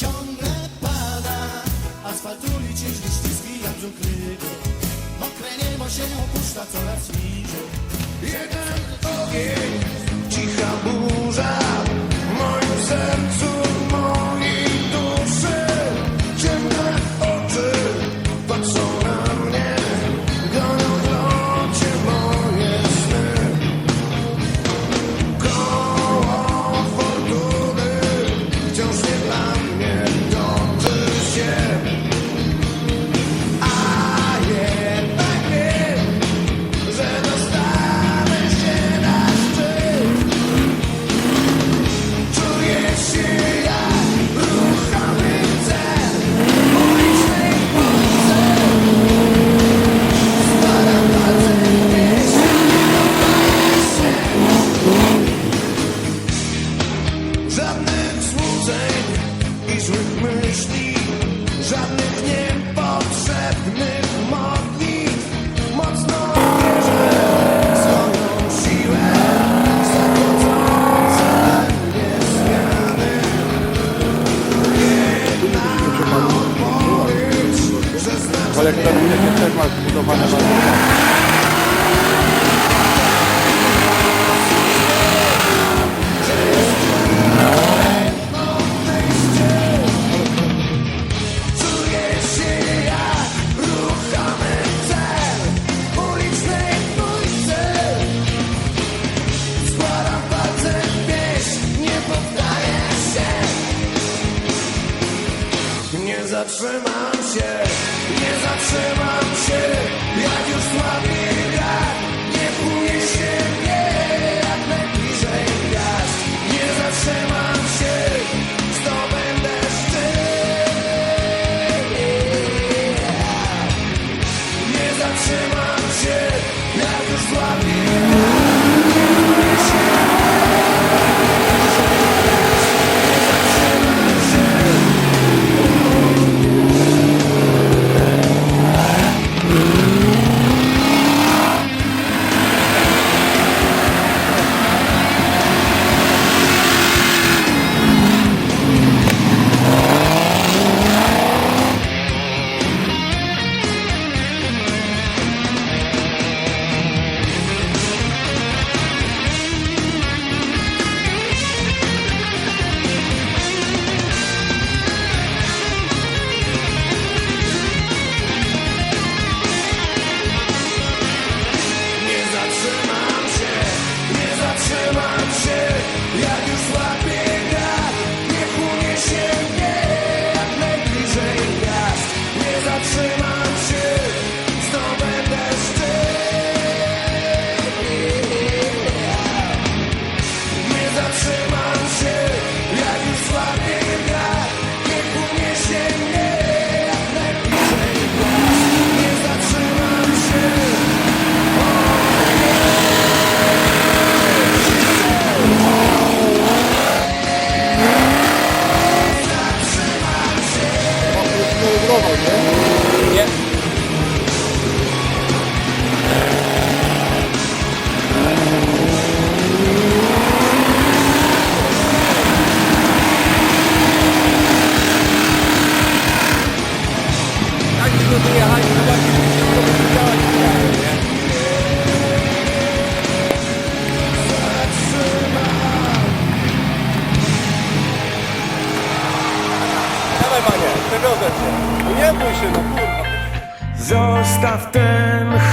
ciągle pada. Asfalt ulic jeździ śliski jak brzuch Mokre niebo się opuszcza coraz niżej Jeden ogień. say Zostaw ten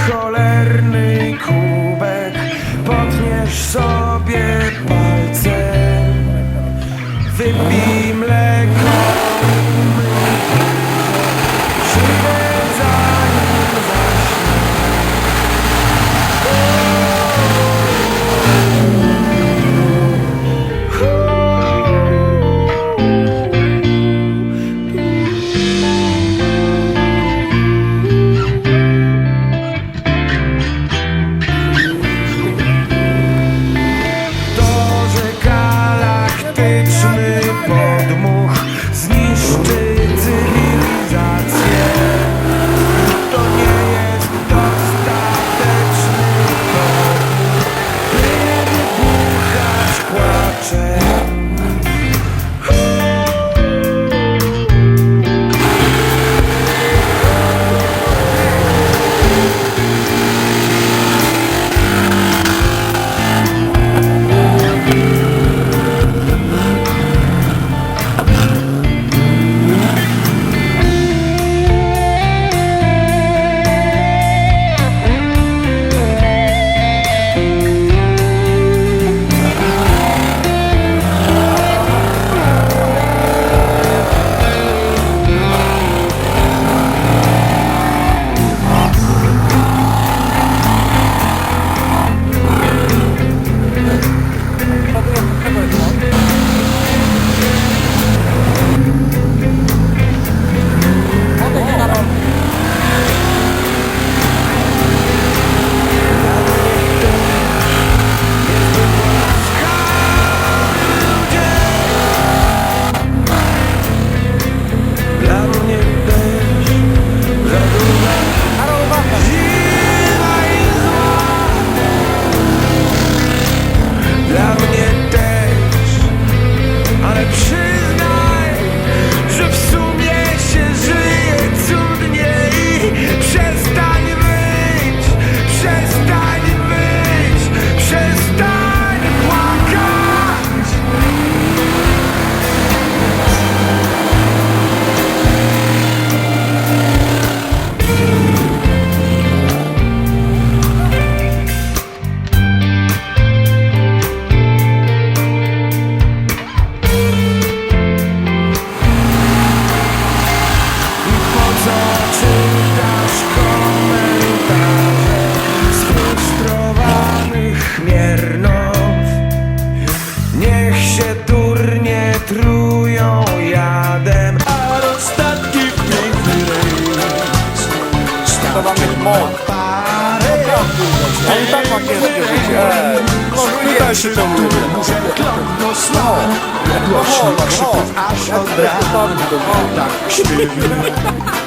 trzeba mieć moc. A i tak ma kiepskie życie. E, Korzystaj się do ludzi. Klątno głośno aż od rana. Tak śpiewa.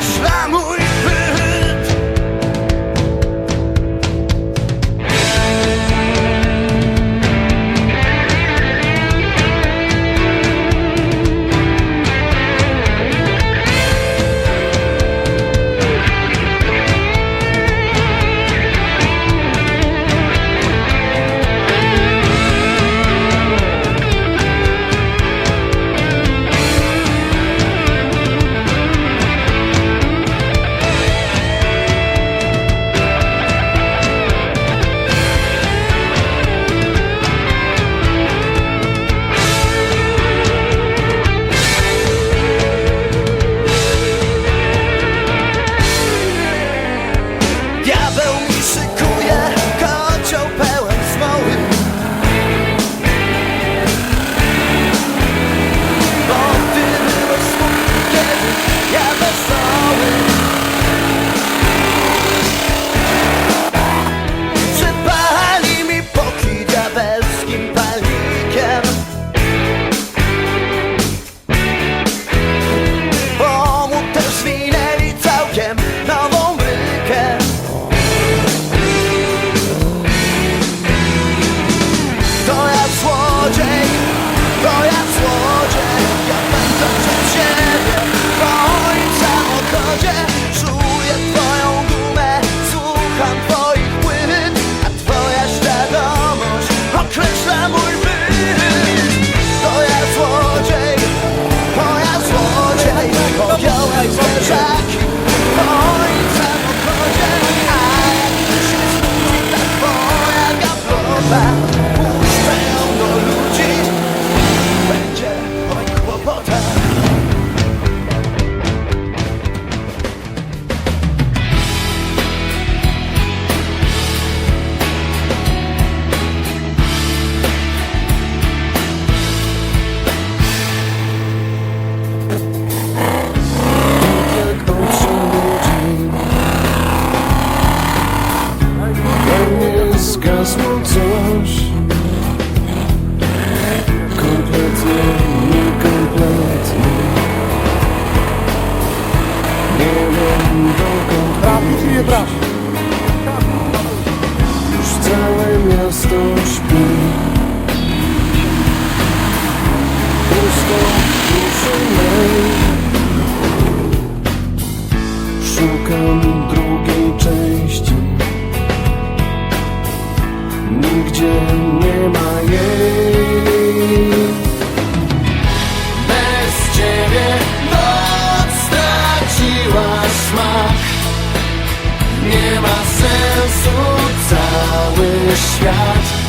szlamuj nas coś. Kompletnie niekompletnie. Nie wiem dokąd Prawie nie prawie Już całe miasto śpi. Pusto duszy Szukam świat.